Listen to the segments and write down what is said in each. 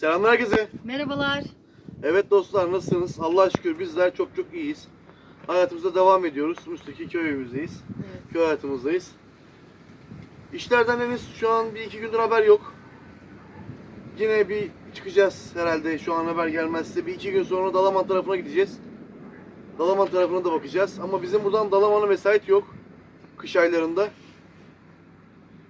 Selamlar herkese. Merhabalar. Evet dostlar nasılsınız? Allah'a şükür bizler çok çok iyiyiz. Hayatımıza devam ediyoruz. Müstaki köy evimizdeyiz. Evet. Köy hayatımızdayız. İşlerden henüz şu an bir iki gündür haber yok. Yine bir çıkacağız herhalde şu an haber gelmezse. Bir iki gün sonra Dalaman tarafına gideceğiz. Dalaman tarafına da bakacağız. Ama bizim buradan Dalaman'a vesait yok. Kış aylarında.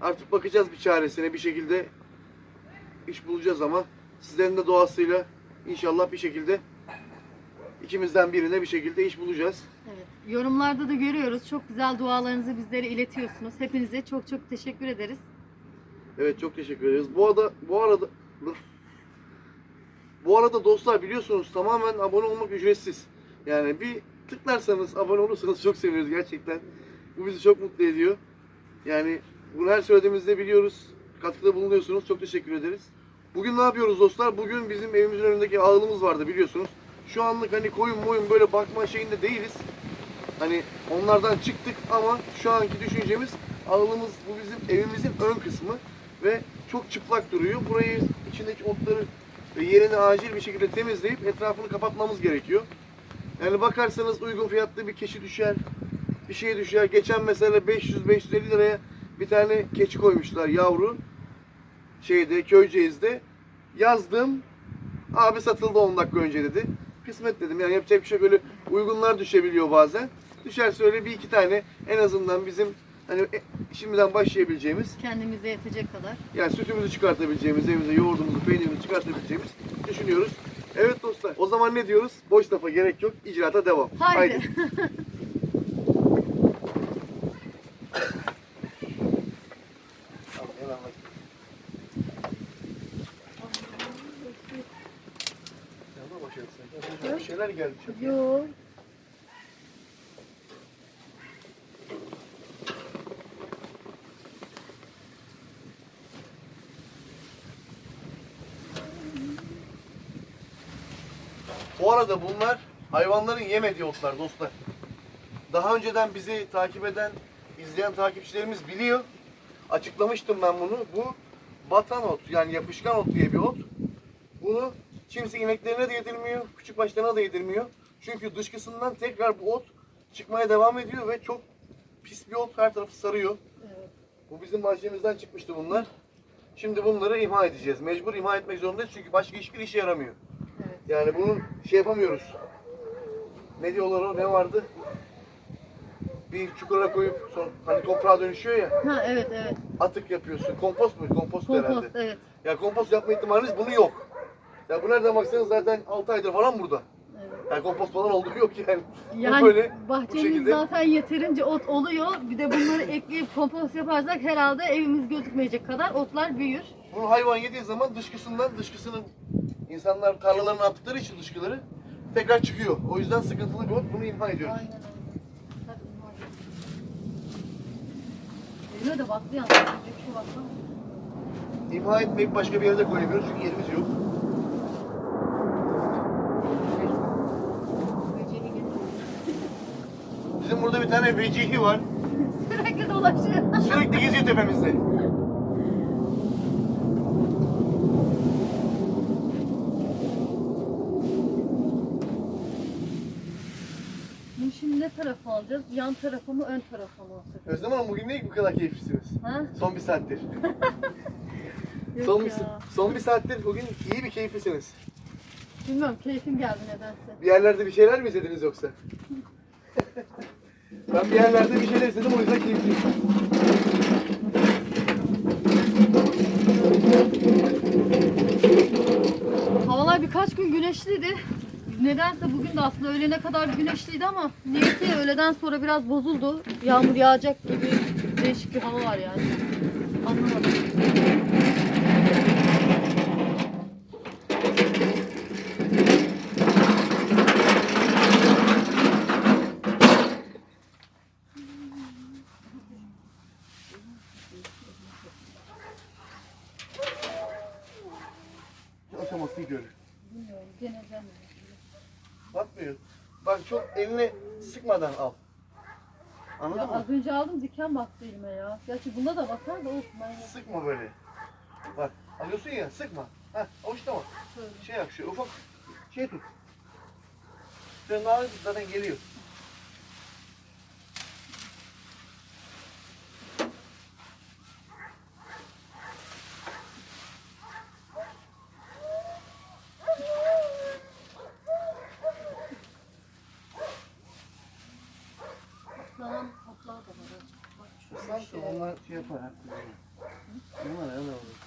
Artık bakacağız bir çaresine bir şekilde iş bulacağız ama sizlerin de doğasıyla inşallah bir şekilde ikimizden birine bir şekilde iş bulacağız. Evet. Yorumlarda da görüyoruz. Çok güzel dualarınızı bizlere iletiyorsunuz. Hepinize çok çok teşekkür ederiz. Evet çok teşekkür ederiz. Bu arada bu arada. Bu arada dostlar biliyorsunuz tamamen abone olmak ücretsiz. Yani bir tıklarsanız abone olursanız çok seviniyoruz gerçekten. Bu bizi çok mutlu ediyor. Yani bunu her söylediğimizde biliyoruz. Katkıda bulunuyorsunuz. Çok teşekkür ederiz. Bugün ne yapıyoruz dostlar? Bugün bizim evimizin önündeki ağılımız vardı biliyorsunuz. Şu anlık hani koyun moyun böyle bakma şeyinde değiliz. Hani onlardan çıktık ama şu anki düşüncemiz ağılımız bu bizim evimizin ön kısmı ve çok çıplak duruyor. Burayı içindeki otları yerini acil bir şekilde temizleyip etrafını kapatmamız gerekiyor. Yani bakarsanız uygun fiyatlı bir keçi düşer, bir şey düşer. Geçen mesela 500-550 liraya bir tane keçi koymuşlar yavru. Şeyde Köyceğiz'de. Yazdım. Abi satıldı 10 dakika önce dedi. Kısmet dedim yani yapacak bir şey yok. öyle uygunlar düşebiliyor bazen. Düşerse öyle bir iki tane en azından bizim hani e, şimdiden başlayabileceğimiz Kendimize yetecek kadar. yani sütümüzü çıkartabileceğimiz, evimize yoğurdumuzu, peynirimizi çıkartabileceğimiz düşünüyoruz. Evet dostlar o zaman ne diyoruz? Boş lafa gerek yok. icraata devam. Haydi. Tamam, hemen bak. Yanına başladık sanki. Bir şeyler geldi. Bu arada bunlar hayvanların yemediği otlar dostlar. Daha önceden bizi takip eden, izleyen takipçilerimiz biliyor. Açıklamıştım ben bunu. Bu batan ot yani yapışkan ot diye bir ot. Bunu kimse ineklerine de yedirmiyor, küçük başlarına da yedirmiyor. Çünkü dışkısından tekrar bu ot çıkmaya devam ediyor ve çok pis bir ot her tarafı sarıyor. Evet. Bu bizim bahçemizden çıkmıştı bunlar. Şimdi bunları imha edeceğiz. Mecbur imha etmek zorundayız çünkü başka hiçbir işe yaramıyor. Evet. Yani bunu şey yapamıyoruz. Ne diyorlar o? Ne vardı? Bir çukura koyup sonra hani toprağa dönüşüyor ya. Ha evet evet. Atık yapıyorsun. Kompost mu? Kompost, herhalde. Kompost evet. Ya kompost yapma ihtimaliniz bunu yok. Ya bu nereden baksanız zaten 6 aydır falan burada. evet. Yani kompost falan olduğu yok yani. Bu Yani böyle bu bahçemiz şekilde. zaten yeterince ot oluyor. Bir de bunları ekleyip kompost yaparsak herhalde evimiz gözükmeyecek kadar otlar büyür. Bunu hayvan yediği zaman dışkısından dışkısının insanlar tarlalarına attıkları için dışkıları tekrar çıkıyor. O yüzden sıkıntılı bir ot. Bunu imha ediyoruz. Aynen öyle. Tabii, var. Elime de battı yalnız. Bir şey baksana. İmha etmeyip başka bir yere de çünkü yerimiz yok. Burada bir tane vecihi var. Sürekli dolaşıyor. Sürekli geziyor tepemizde. Bunu şimdi ne tarafa alacağız? Yan tarafa mı ön tarafa mı? Özlem Hanım bugün niye bu kadar keyiflisiniz? Ha? Son bir saattir. Yok son, bir, ya. son bir saattir bugün iyi bir keyiflisiniz. Bilmiyorum keyfim geldi nedense. Bir yerlerde bir şeyler mi izlediniz yoksa? ben bir yerlerde bir şeyler izledim o yüzden keyifliyim. Havalar birkaç gün güneşliydi. Nedense bugün de aslında öğlene kadar güneşliydi ama neyse öğleden sonra biraz bozuldu. Yağmur yağacak gibi değişik bir hava var yani. Anlamadım. Çok eline sıkmadan al. Anladın Ya mı? az önce aldım diken battı elime ya. Gerçi bunda da bakar da olsun ben. Sıkma böyle. Bak alıyorsun ya sıkma. Heh, avuçlama. Şey yap şöyle ufak şey tut. Tut zaten geliyor. Kaplanan kaplar da var. Bak şu şey. onlar şey yapar. Bunlar öyle olur.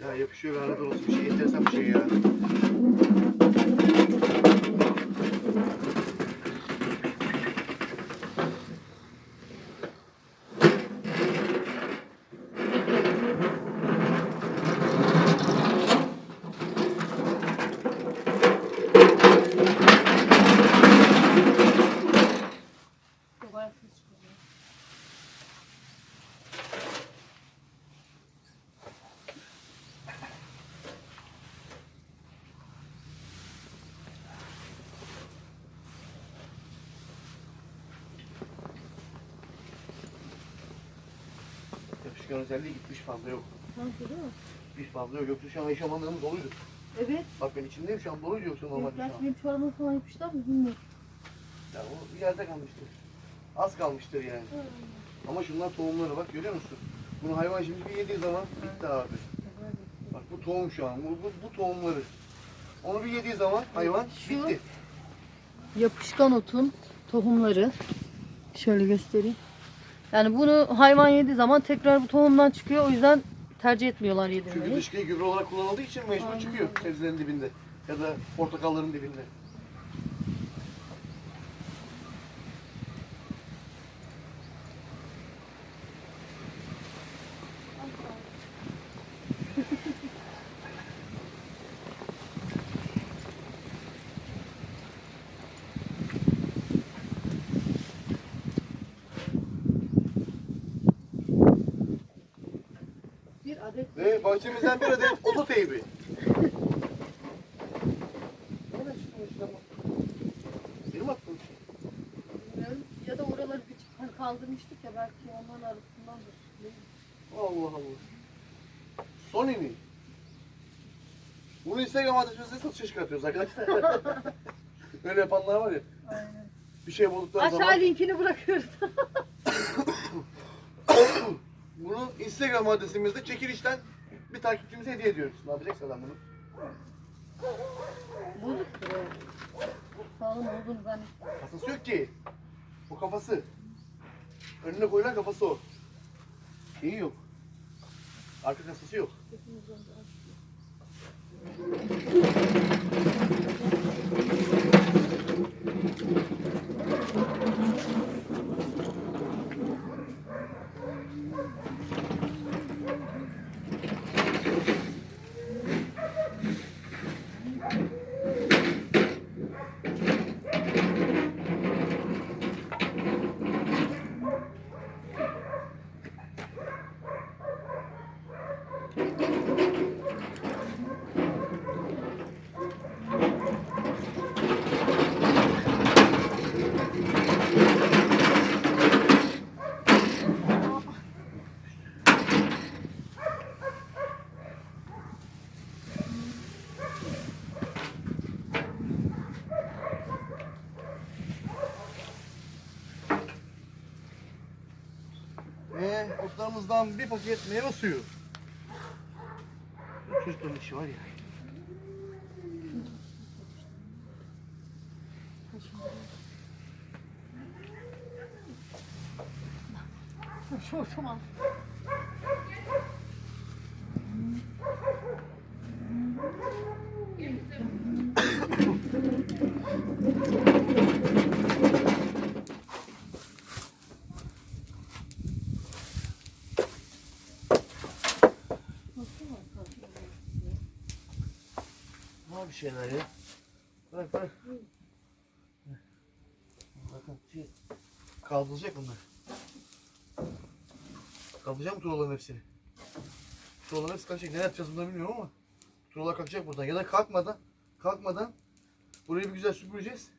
Ya yapışıyor lanet olsun. Bir şey enteresan bir şey ya. Çok ayak ses çıkıyor. Yapışkan özelliği gitmiş fazla yok. Sanki değil mi? Bir fazla yok. Yoksa şu an eşofmanlarımız doluydu. Evet. Bak ben içindeyim şu an doluydu yoksa normalde şu an. benim çorabıma falan yapışlar mı bilmiyorum. Ya o bir yerde kalmıştır. Az kalmıştır yani. Ama şunlar tohumları bak görüyor musun? Bunu hayvan şimdi bir yediği zaman bitti abi. Bak bu tohum şu an. Bu, bu, bu tohumları. Onu bir yediği zaman hayvan Şu- bitti. Yapışkan otun tohumları. Şöyle göstereyim. Yani bunu hayvan yediği zaman tekrar bu tohumdan çıkıyor. O yüzden tercih etmiyorlar Çünkü yedirmeyi. dışkıyı gübre olarak kullanıldığı için mecbur Aynen çıkıyor sebzelerin dibinde. Ya da portakalların dibinde. Bir adet Ve bahçemizden bir adet oto teybi. Nereden çıkmış lan bu? Benim aklım şey. bilmiyorum. Ya da oraları bir hani kaldırmıştık ya belki onların arasındandır. Ne bileyim. Allah Allah. Sony mi? Bunu Instagram adresimizde satışa çıkartıyoruz arkadaşlar. Öyle yapanlar var ya. Aynen. Bir şey buldukları Aşağı zaman linkini bırakıyoruz. bunu Instagram adresimizde çekilişten bir takipçimize hediye ediyoruz. Ne yapacaksın adam bunu? Bozuktur o. Sağlam olduğunu zannetmiyorum. Kasası yok ki. O kafası. Önüne koyulan kafası o. Şeyi yok. Arka kasası yok. Ve otlarımızdan bir paket meyve suyu. Çocukların işi var ya. Şu tamam. Var bir şeyler ya. Bırak bırak. Bakın şey, kaldıracak bunlar. Kaldıracak mı tuğlaların hepsini? Tuğlaların hepsi kalkacak. Ne yapacağız bunları bilmiyorum ama. Tuğlalar kalkacak buradan. Ya da kalkmadan, kalkmadan burayı bir güzel süpüreceğiz.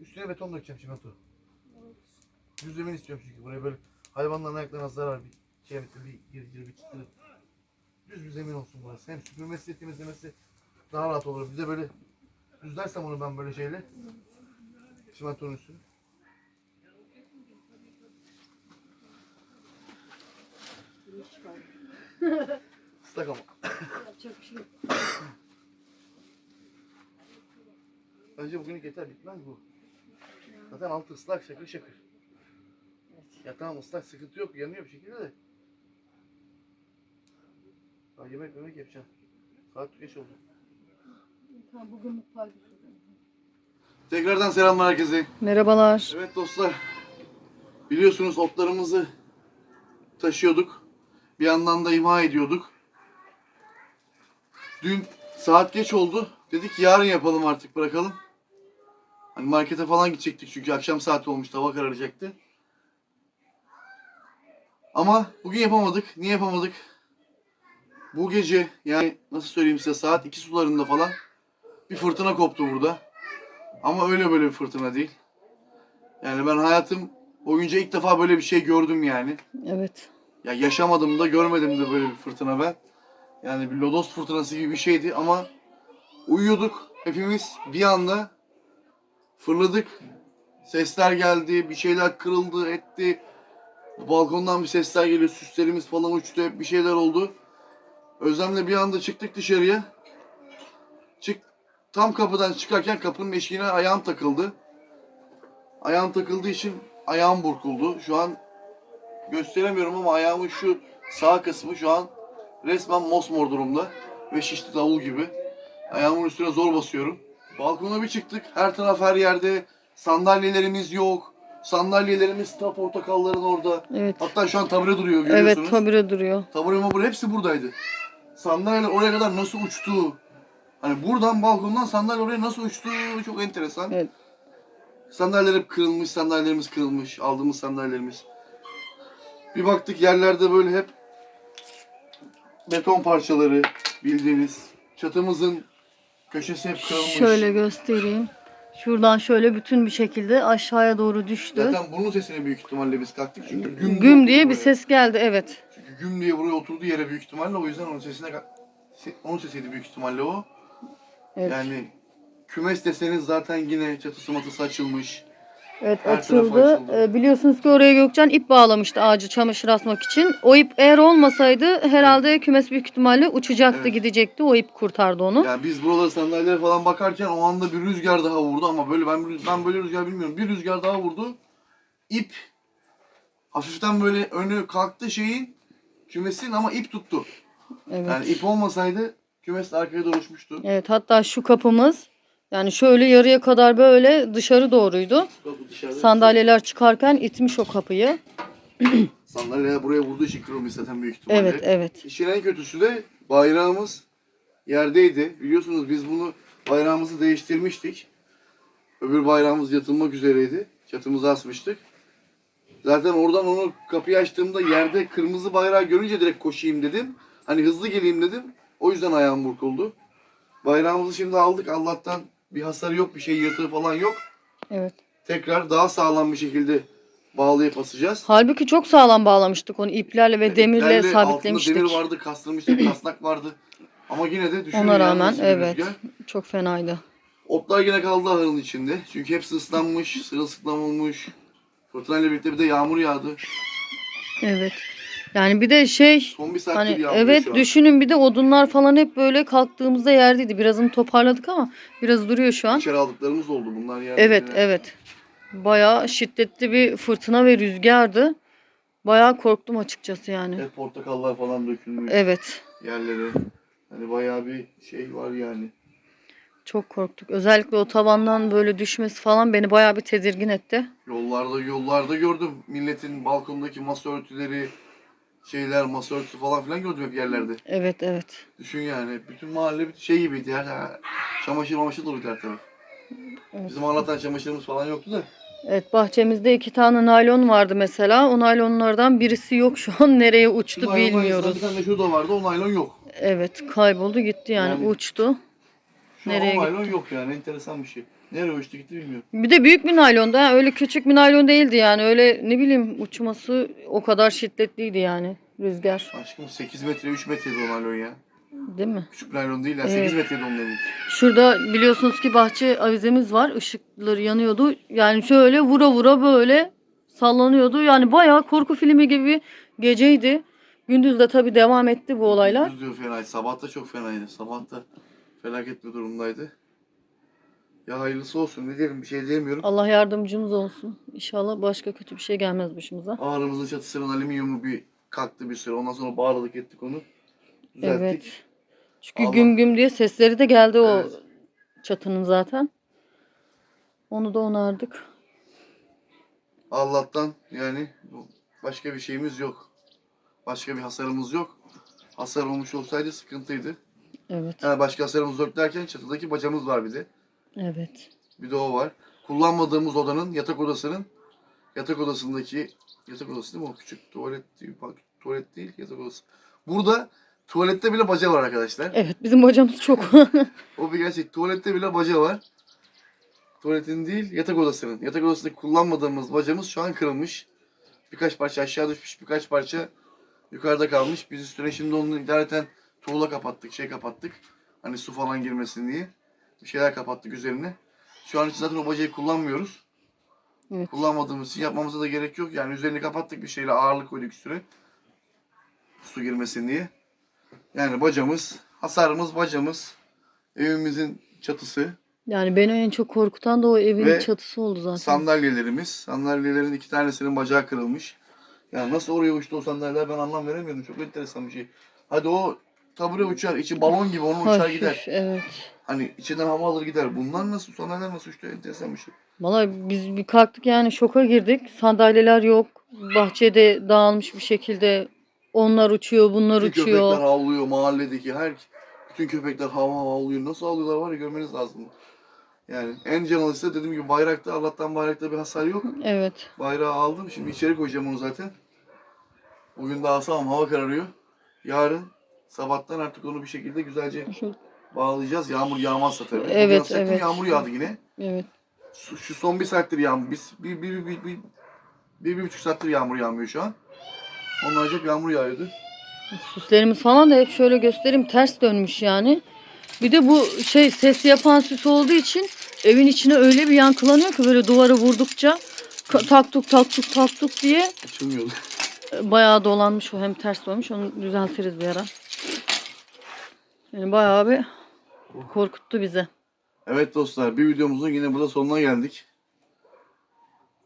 Üstüne beton dökeceğim çimento. Düz zemin istiyorum çünkü buraya böyle hayvanların ayaklarına zarar bir şey bir gir gir bir çıtır. Düz bir zemin olsun burası. Hem süpürmesi temizlemesi daha rahat olur. Bir de böyle düzlersem onu ben böyle şeyle çimentonun üstüne. Islak ama. Yapacak bir şey yok. Bence bugünlük yeter bitmez bu. Zaten altı ıslak şakır şakır. Ya tamam ıslak sıkıntı yok yanıyor bir şekilde de. Daha yemek yemek yapacağım. Saat geç oldu. Tamam bugünlük paydos Tekrardan selamlar herkese. Merhabalar. Evet dostlar. Biliyorsunuz otlarımızı taşıyorduk. Bir yandan da imha ediyorduk. Dün saat geç oldu. Dedik yarın yapalım artık bırakalım. Hani markete falan gidecektik çünkü akşam saati olmuş hava kararacaktı. Ama bugün yapamadık. Niye yapamadık? Bu gece yani nasıl söyleyeyim size saat 2 sularında falan bir fırtına koptu burada. Ama öyle böyle bir fırtına değil. Yani ben hayatım boyunca ilk defa böyle bir şey gördüm yani. Evet. Ya yaşamadım da görmedim de böyle bir fırtına ben. Yani bir lodos fırtınası gibi bir şeydi ama uyuyorduk hepimiz bir anda fırladık. Sesler geldi, bir şeyler kırıldı, etti. Balkondan bir sesler geliyor, süslerimiz falan uçtu, hep bir şeyler oldu. Özlemle bir anda çıktık dışarıya. Çık, tam kapıdan çıkarken kapının eşiğine ayağım takıldı. Ayağım takıldığı için ayağım burkuldu. Şu an gösteremiyorum ama ayağımın şu sağ kısmı şu an resmen mosmor durumda ve şişti davul gibi. Ayağımın üstüne zor basıyorum. Balkona bir çıktık. Her taraf her yerde. Sandalyelerimiz yok. Sandalyelerimiz ta portakalların orada. Evet. Hatta şu an tabure duruyor görüyorsunuz. Evet tabure duruyor. Tabure mabure hepsi buradaydı. Sandalyeler oraya kadar nasıl uçtu? Hani buradan balkondan sandalye oraya nasıl uçtu? Çok enteresan. Evet. Sandalyeler hep kırılmış, sandalyelerimiz kırılmış. Aldığımız sandalyelerimiz. Bir baktık yerlerde böyle hep beton parçaları bildiğiniz. Çatımızın köşesi hep kırılmış. Şöyle göstereyim. Şuradan şöyle bütün bir şekilde aşağıya doğru düştü. Zaten bunun sesine büyük ihtimalle biz kalktık. Çünkü güm, Güm diye bir ses geldi evet. Çünkü güm diye buraya oturdu yere büyük ihtimalle o yüzden onun sesine onun sesiydi büyük ihtimalle o. Evet. Yani kümes deseniz zaten yine çatısı matısı açılmış. Evet Her açıldı. açıldı. Ee, biliyorsunuz ki oraya Gökçen ip bağlamıştı ağacı çamaşır asmak için. O ip eğer olmasaydı herhalde kümes büyük ihtimalle uçacaktı Evet. gidecekti. O ip kurtardı onu. Yani biz buralara sandalyelere falan bakarken o anda bir rüzgar daha vurdu ama böyle ben bir- ben böyle rüzgar bilmiyorum. Bir rüzgar daha vurdu. İp hafiften böyle önü kalktı şeyin kümesin ama ip tuttu. Evet. Yani ip olmasaydı kümes de arkaya doğru uçmuştu. Evet hatta şu kapımız yani şöyle yarıya kadar böyle dışarı doğruydu. Kapı dışarıda. Sandalyeler çıkarken itmiş o kapıyı. Sandalyeler buraya vurduğu için kırılmış zaten büyük ihtimalle. Evet evet. İşin en kötüsü de bayrağımız yerdeydi. Biliyorsunuz biz bunu bayrağımızı değiştirmiştik. Öbür bayrağımız yatılmak üzereydi. Çatımıza asmıştık. Zaten oradan onu kapıyı açtığımda yerde kırmızı bayrağı görünce direkt koşayım dedim. Hani hızlı geleyim dedim. O yüzden ayağım burkuldu. Bayrağımızı şimdi aldık. Allah'tan bir hasarı yok, bir şey yırtığı falan yok. Evet. Tekrar daha sağlam bir şekilde bağlayıp asacağız. Halbuki çok sağlam bağlamıştık onu iplerle ve demirle İplerle sabitlemiştik. Altında demir vardı, kastırmıştık, kasnak vardı. Ama yine de düşün Ona yani rağmen nasıl bir evet. rüzgar. Çok fenaydı. Otlar yine kaldı ahırın içinde. Çünkü hepsi ıslanmış, sırılsıklam olmuş. Fırtınayla birlikte bir de yağmur yağdı. Evet. Yani bir de şey Son bir saattir hani yağmur evet şu an. düşünün bir de odunlar falan hep böyle kalktığımızda yerdeydi. Birazını toparladık ama biraz duruyor şu an. İçeri aldıklarımız oldu bunlar yani. Evet evet. Bayağı şiddetli bir fırtına ve rüzgardı. Bayağı korktum açıkçası yani. Hep portakallar falan dökülmüş Evet. yerlere. Hani bayağı bir şey var yani. Çok korktuk. Özellikle o tavandan böyle düşmesi falan beni bayağı bir tedirgin etti. Yollarda yollarda gördüm. Milletin balkondaki masa örtüleri, şeyler, masa örtüsü falan filan gördüm hep yerlerde. Evet evet. Düşün yani bütün mahalle bir şey gibiydi. Her, her, çamaşır mamaşır doluydu her taraf. Evet. Bizim Allah'tan çamaşırımız falan yoktu da. Evet bahçemizde iki tane naylon vardı mesela. O naylonlardan birisi yok şu an. Nereye Şu uçtu naylon bilmiyoruz. Bir tane şurada vardı o naylon yok. Evet kayboldu gitti yani, Yani- uçtu. Şu Nereye an o naylon yok yani enteresan bir şey. Nereye uçtu gitti bilmiyorum. Bir de büyük bir naylonda. ha, Öyle küçük bir naylon değildi yani. Öyle ne bileyim uçması o kadar şiddetliydi yani rüzgar. Aşkım 8 metre 3 metreydi o naylon ya. Değil mi? Küçük naylon değil ya. Evet. 8 metreydi onun. Şurada biliyorsunuz ki bahçe avizemiz var. Işıkları yanıyordu. Yani şöyle vura vura böyle sallanıyordu. Yani bayağı korku filmi gibi geceydi. Gündüz de tabii devam etti bu olaylar. Gündüz diyor fenaydı. Sabah da çok fenaydı. Sabah da felaket bir durumdaydı. Ya hayırlısı olsun. Ne diyelim bir şey diyemiyorum. Allah yardımcımız olsun. İnşallah başka kötü bir şey gelmez başımıza. Ağrımızın çatısının alüminyumu bir kalktı bir süre. Ondan sonra bağladık ettik onu. Düzelttik. Evet. Çünkü Allah- güm güm diye sesleri de geldi o Evet. çatının zaten. Onu da onardık. Allah'tan yani başka bir şeyimiz yok. Başka bir hasarımız yok. Hasar olmuş olsaydı sıkıntıydı. Evet. Yani başka hasarımız yok derken çatıdaki bacamız var bir de. Evet. Bir de o var. Kullanmadığımız odanın yatak odasının yatak odasındaki yatak odası değil mi o küçük tuvalet değil, bak, tuvalet değil yatak odası. Burada tuvalette bile baca var arkadaşlar. Evet bizim hocamız çok. O bir gerçek. Tuvalette bile baca var. Tuvaletin değil yatak odasının. Yatak odasında kullanmadığımız bacamız şu an kırılmış. Birkaç parça aşağı düşmüş, birkaç parça yukarıda kalmış. Biz üstüne şimdi onu internetten tuğla kapattık, şey kapattık. Hani su falan girmesin diye. Bir şeyler kapattık üzerine. Şu an için zaten o bacayı kullanmıyoruz. Evet. Kullanmadığımız için yapmamıza da gerek yok. Yani üzerini kapattık bir şeyle ağırlık koyduk üstüne. Su girmesin diye. Yani bacamız, hasarımız bacamız. Evimizin çatısı, Yani beni en çok korkutan da o evin Ve çatısı oldu zaten. sandalyelerimiz. Sandalyelerin iki tanesinin bacağı kırılmış. Yani nasıl oraya uçtu o sandalyeler ben anlam veremiyorum. Çok enteresan bir şey. Hadi o tabure uçar, içi balon gibi onu uçar Hafif, gider. Evet. Hani içinden hava alır gider. Bunlar nasıl, sandalyeler nasıl uçtu enteresan bir şey. Valla biz bir kalktık yani şoka girdik. Sandalyeler yok. Bahçede dağılmış bir şekilde. Onlar uçuyor, bunlar Bütün uçuyor. köpekler havlıyor mahalledeki her bütün köpekler hava havlıyor. Nasıl havlıyorlar var ya görmeniz lazım. Yani en can alıcısı dediğim gibi bayrakta Allah'tan bayrakta bir hasar yok. Evet. Bayrağı aldım. Şimdi içeri koyacağım onu zaten. Bugün daha sağım hava kararıyor. Yarın sabahtan artık onu bir şekilde güzelce bağlayacağız. Yağmur yağmazsa tabii. Bugün Evet, yazacaktım, evet. Yağmur yağdı yine. Evet. Şu, şu son bir saattir yağmur. Biz bir, bir, bir, bir, bir, bir, bir buçuk saattir yağmur yağmıyor şu an. Onlar acayip yağmur yağıyordu. Süslerimiz falan da hep şöyle göstereyim ters dönmüş yani. Bir de bu şey ses yapan süs olduğu için evin içine öyle bir yankılanıyor ki böyle duvara vurdukça taktuk taktuk taktuk diye Açılmıyordu. e, bayağı dolanmış o hem ters dönmüş onu düzeltiriz bir ara. Yani bayağı bir korkuttu bizi. Evet dostlar bir videomuzun yine burada sonuna geldik.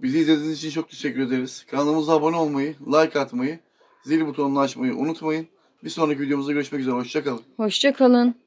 Bizi izlediğiniz için çok teşekkür ederiz. Kanalımıza abone olmayı, like atmayı, zil butonunu açmayı unutmayın. Bir sonraki videomuzda görüşmek üzere. Hoşçakalın. Hoşça kalın.